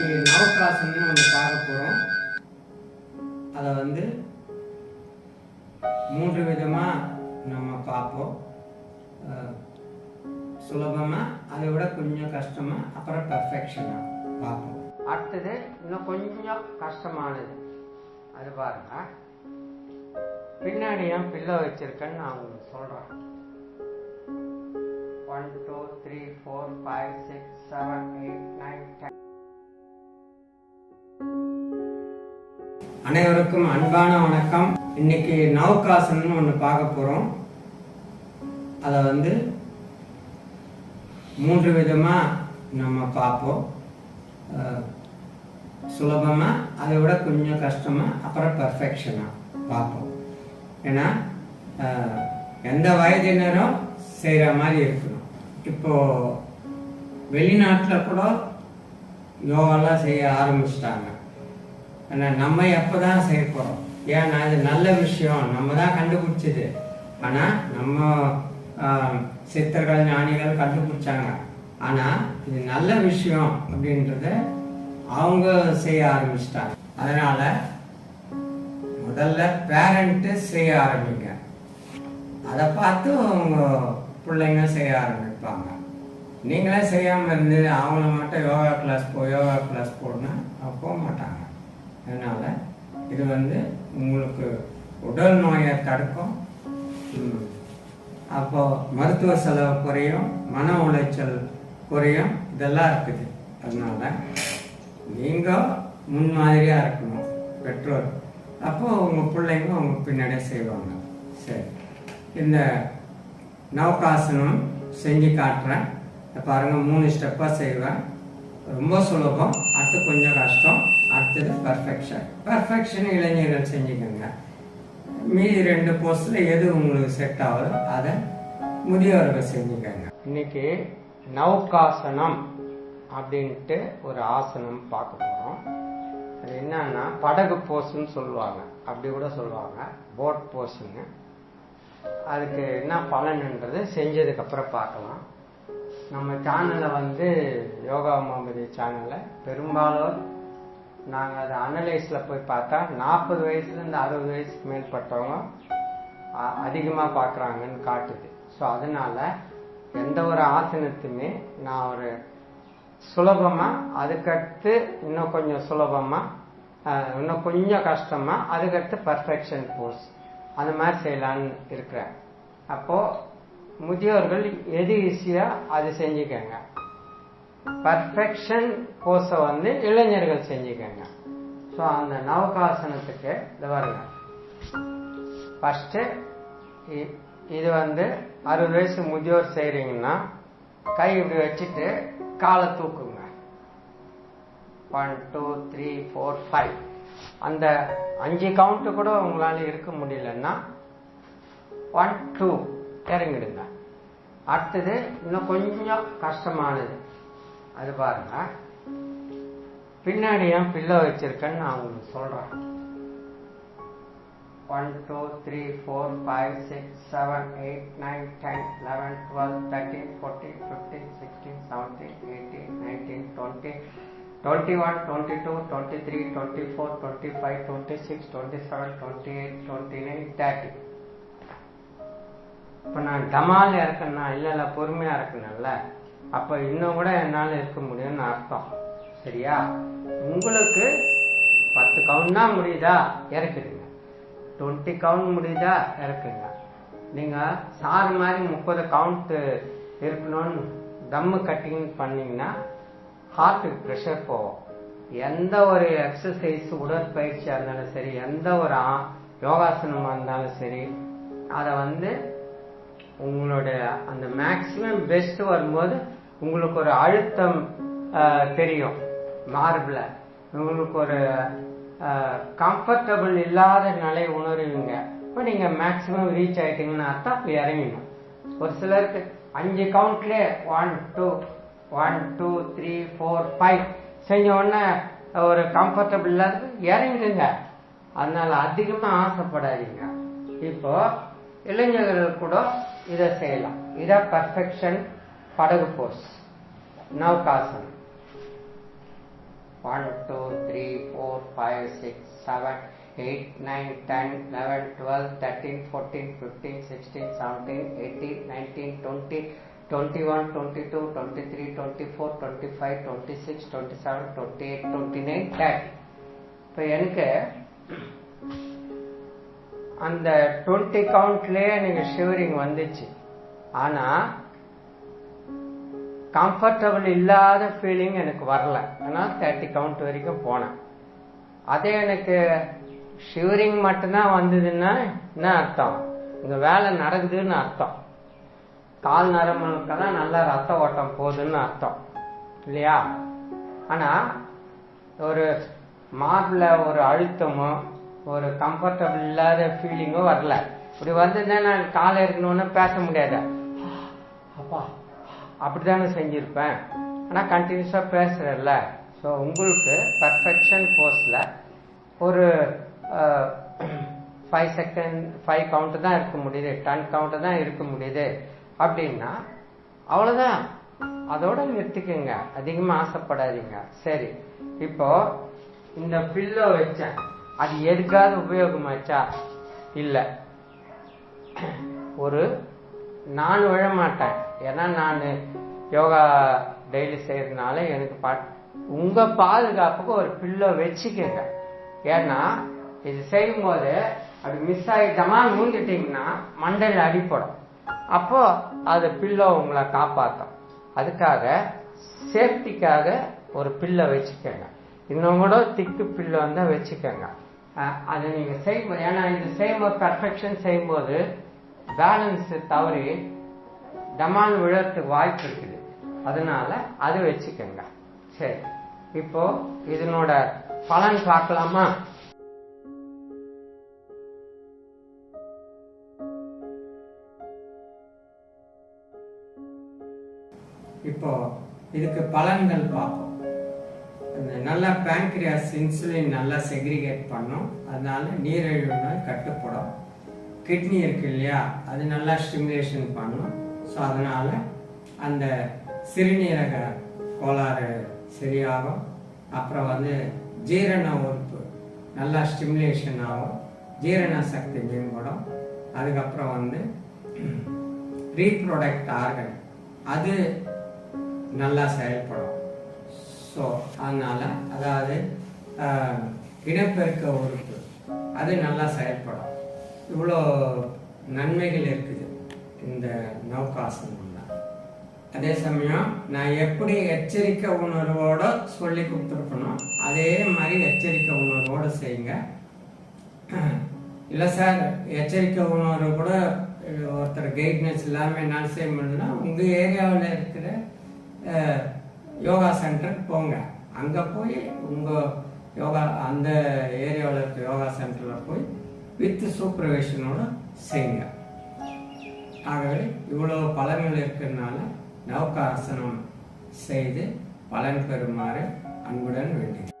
இன்னைக்கு நவகாசன்னு ஒன்று பார்க்க போகிறோம் அதை வந்து மூன்று விதமாக நம்ம பார்ப்போம். சுலபமாக அதை விட கொஞ்சம் கஷ்டமாக அப்புறம் பர்ஃபெக்ஷனாக பார்ப்போம். அடுத்தது இன்னும் கொஞ்சம் கஷ்டமானது. அது பாருங்க. பின்னாடி ஏன் பில்லோ வச்சிருக்கேன்னு நான் உங்களுக்கு சொல்கிறேன் one two three four five six seven eight nine ten அனைவருக்கும் அன்பான வணக்கம். இன்னைக்கு நவகாசன் ஒன்று பார்க்க போகிறோம் அதை வந்து மூன்று விதமாக நம்ம பார்ப்போம். சுலபமாக அதை விட கொஞ்சம் கஷ்டமாக அப்புறம் பர்ஃபெக்ஷனாக பார்ப்போம். ஏன்னா எந்த வயதினரும் செய்கிற மாதிரி இருக்கணும். இப்போது வெளிநாட்டில் கூட யோகாலாம் செய்ய ஆரம்பிச்சிட்டாங்க. ஆனால் நம்ம எப்போ தான் செய்யப்போகிறோம் ஏன்னா அது நல்ல விஷயம். நம்ம தான் கண்டுபிடிச்சது. ஆனால் நம்ம சித்தர்கள் ஞானிகள் கண்டுபிடிச்சாங்க. ஆனால் இது நல்ல விஷயம் அப்படின்றத அவங்க செய்ய ஆரம்பிச்சிட்டாங்க. அதனால முதல்ல பேரண்ட்டு செய்ய ஆரம்பிங்க. அதை பார்த்து அவங்க பிள்ளைங்க செய்ய ஆரம்பிப்பாங்க. நீங்களே செய்யாமல் இருந்து அவங்கள மட்டும் யோகா கிளாஸ் போ யோகா கிளாஸ் போடணும் போக மாட்டாங்க. அதனால் இது வந்து உங்களுக்கு உடல் நோயை தடுக்கும். ம், அப்போ மருத்துவ செலவு குறையும் மன உளைச்சல் குறையும் இதெல்லாம் இருக்குது. அதனால் நீங்கள் முன்மாதிரியாக இருக்கணும் பெற்றோர். அப்போது உங்கள் பிள்ளைங்க அவங்க பின்னாடியே செய்வாங்க. சரி. இந்த நவகாசனம் செஞ்சு காட்டுறேன். பாருங்கள் மூணு ஸ்டெப்பாக செய்வேன். ரொம்ப சுலபம். அடுத்து கொஞ்சம் கஷ்டம். அடுத்தது பர்ஃபெக்ஷன் பர்ஃபெக்ஷன் இளைஞர்கள் செஞ்சுக்கோங்க. மீதி ரெண்டு போஸ்டில் எது உங்களுக்கு செட் ஆகுதோ அதை முதியோர்கள் செஞ்சுக்கோங்க. இன்னைக்கு நௌகாசனம் அப்படின்ட்டு ஒரு ஆசனம் பார்க்க போகிறோம் அது என்னன்னா படகு போஸ்ன்னு சொல்லுவாங்க. அப்படி கூட சொல்லுவாங்க. போட் போஸ்ன்னு அதுக்கு என்ன பலன்ன்றது செஞ்சதுக்கு அப்புறம் பார்க்கலாம். நம்ம சேனலை வந்து யோகா முகமதி சேனலை பெரும்பாலும் நாங்கள் அதை அனலைஸில் போய் பார்த்தா நாற்பது வயசுலேருந்து அறுபது வயசுக்கு மேற்பட்டவங்க அதிகமாக பார்க்குறாங்கன்னு காட்டுது. ஸோ அதனால எந்த ஒரு ஆசனத்துமே நான் ஒரு சுலபமாக அதுக்கடுத்து இன்னும் கொஞ்சம் சுலபமாக இன்னும் கொஞ்சம் கஷ்டமாக அதுக்கடுத்து பர்ஃபெக்ஷன் போஸ் அந்த மாதிரி செய்யலான்னு இருக்கிறேன். அப்போது முதியோர்கள் எது ஈஸியாக அது செஞ்சுக்கங்க. பர்ஃபெக்ஷன் போஸை வந்து இளைஞர்கள் செஞ்சுக்கங்க. ஸோ அந்த நவகாசனத்துக்கு இது பாருங்க. ஃபஸ்ட்டு இது வந்து அறுபது வயசு முதியோர் செய்கிறீங்கன்னா கை இப்படி வச்சுட்டு காலை தூக்குங்க. One two three four five அந்த அஞ்சு கவுண்ட்டு கூட உங்களால் இருக்க முடியலன்னா ஒன் டூ இறங்கிடுங்க. அடுத்தது இன்னும் கொஞ்சம் கஷ்டமானது. அது பாருங்க. பின்னாடி ஏன் பில்லோ வச்சிருக்கேன்னு நான் உங்களுக்கு சொல்றேன். One two three four five six seven eight nine ten eleven twelve thirteen fourteen fifteen sixteen seventeen eighteen nineteen twenty twenty one twenty two twenty three twenty four twenty five twenty six twenty seven twenty eight twenty nine thirty இப்போ நான் டமால் இருக்கேன்னா இல்லை இல்லை பொறுமையாக இருக்கணும்ல. அப்போ இன்னும் கூட என்னால் இருக்க முடியும்னு அர்த்தம். சரியா? உங்களுக்கு பத்து கவுண்ட் தான் முடியுதா? இறக்கிடுங்க. டுவெண்ட்டி கவுண்ட் முடியுதா? இறக்குங்க. நீங்கள் சார் மாதிரி முப்பது கவுண்ட்டு இருக்கணும்னு தம்மு கட்டிங் பண்ணீங்கன்னா ஹார்ட்டுக்கு ப்ரெஷர் போகும். எந்த ஒரு எக்ஸசைஸ் உடற்பயிற்சியாக இருந்தாலும் சரி எந்த ஒரு யோகாசனமாக இருந்தாலும் சரி அதை வந்து உங்களுடைய அந்த மேக்சிமம் பெஸ்ட் வரும்போது உங்களுக்கு ஒரு அழுத்தம் தெரியும். மார்பில். உங்களுக்கு ஒரு கம்ஃபர்டபுள் இல்லாத நிலை உணருவீங்க. இப்போ நீங்கள் மேக்ஸிமம் ரீச் ஆகிட்டீங்கன்னா தான் இப்போ இறங்கணும் ஒரு சிலருக்கு அஞ்சு கவுண்ட்லேயே one two one two three four five செஞ்ச உடனே ஒரு கம்ஃபர்டபுள் இல்லாத இறங்கிடுங்க. அதனால அதிகமாக ஆசைப்படாதீங்க. இப்போ இளைஞர்கள் கூட இதை செய்யலாம். இதை பர்ஃபெக்ஷன் படகு pose நவகாசனம் one two three four five six seven eight nine ten eleven twelve thirteen fourteen fifteen sixteen seventeen eighteen nineteen twenty twenty one twenty two twenty three twenty four twenty five twenty six twenty seven twenty eight twenty nine thirty இப்போ எனக்கு அந்த twenty கவுண்ட்லேயே எனக்கு shivering வந்துச்சு. ஆனால் comfortable இல்லாத feeling எனக்கு வரல. ஏன்னா தேர்ட்டி கவுண்ட் வரைக்கும் போனேன். அதே எனக்கு ஷிவரிங் மட்டும்தான் வந்ததுன்னா என்ன அர்த்தம்? இந்த வேலை நடக்குதுன்னு அர்த்தம். கால் நரம்புக்கெல்லாம் நல்லா ரத்த ஓட்டம் போகுதுன்னு அர்த்தம். இல்லையா? ஆனா ஒரு மார்பில் ஒரு அழுத்தமோ ஒரு கம்ஃபர்டபுள் இல்லாத ஃபீலிங்கோ வரல. இப்படி வந்ததுன்னா நான் காலை இருக்கணும்னு பேச முடியாது? அப்பா அப்படிதானே செஞ்சிருப்பேன். ஆனால் கண்டினியூஸாக பேசுகிறல்ல ஸோ உங்களுக்கு பர்ஃபெக்ஷன் போஸ்டில் ஒரு ஃபைவ் செகண்ட் ஃபைவ் கவுண்ட்டு தான் இருக்க முடியுது. டென் கவுண்ட்டு தான் இருக்க முடியுது. அப்படின்னா அவ்வளோதான் அதோட நிறுத்திக்கங்க. அதிகமாக ஆசைப்படாதீங்க. சரி. இப்போ இந்த பில்லோ வச்சேன். அது எதுக்காவது உபயோகமாச்சா? இல்லை. ஒரு நான் விழமாட்டேன் ஏன்னா நான் யோகா டெய்லி செய்யறதுனால எனக்கு பா உங்க பாதுகாப்புக்கு ஒரு பில்லோ வச்சுக்கோங்க. ஏன்னா இது செய்யும்போது அப்படி மிஸ் ஆகிட்டமா நூந்துட்டீங்கன்னா மண்டையில் அடிப்படும் அப்போ அது பில்லோ உங்களை காப்பாற்றும் அதுக்காக சேஃப்டிக்காக ஒரு பில்லை வச்சுக்கோங்க. இன்னும் கூட திக்கு பில்லோ தான் வச்சுக்கோங்க. அதை நீங்கள் செய்யும்போது ஏன்னா இது செய்யும்போது பர்ஃபெக்ஷன் செய்யும்போது பேலன்ஸ் தவறி டமால் விழறதுக்கு வாய்ப்பு இருக்குது. அதனால அது வச்சுக்கோங்க. சரி. இப்போ இதனோட பலன் பார்க்கலாமா? இப்போ இதுக்கு பலன்கள் பார்ப்போம். நல்லா பேங்க்ரியாஸ் இன்சுலின் நல்லா செக்ரிகேட் பண்ணும். அதனால நீரிழிவு நோய் கட்டுப்படும். கிட்னி இருக்கு இல்லையா? அது நல்லா ஸ்டிமுலேஷன் பண்ணும். ஸோ அதனால் அந்த சிறுநீரக கோளாறு சரியாகும். அப்புறம் வந்து ஜீரண உறுப்பு நல்லா ஸ்டிமுலேஷன் ஆகும். ஜீரண சக்தி மேம்படும். அதுக்கப்புறம் வந்து ரீப்ரொடக்ட் ஆர்கன் அது நல்லா செயல்படும். ஸோ அதனால் அதாவது இனப்பெருக்க உறுப்பு அது நல்லா செயல்படும். இவ்வளோ நன்மைகள் இருக்குது. இந்த நௌகாசனம்ல அதே சமயம் நான் எப்படி எச்சரிக்கை உணர்வோட சொல்லி கொடுத்துருக்கணும் அதே மாதிரி எச்சரிக்கை உணர்வோட செய்யுங்க. இல்லை சார் எச்சரிக்கை உணர்வு கூட ஒருத்தர் கைட்னஸ் இல்லாமல் என்னால் செய்ய முடியலன்னா உங்கள் ஏரியாவில் இருக்கிற யோகா சென்டருக்கு போங்க. அங்கே போய் உங்கள் யோகா அந்த ஏரியாவில் இருக்க யோகா சென்டரில் போய் வித் சூப்பர்வேஷனோட செய்யுங்க. ஆகவே இவ்வளோ பலன்கள் இருக்கிறதுனால நவகாசனம் செய்து பலன் பெறுமாறு அன்புடன் வேண்டுகிறேன்.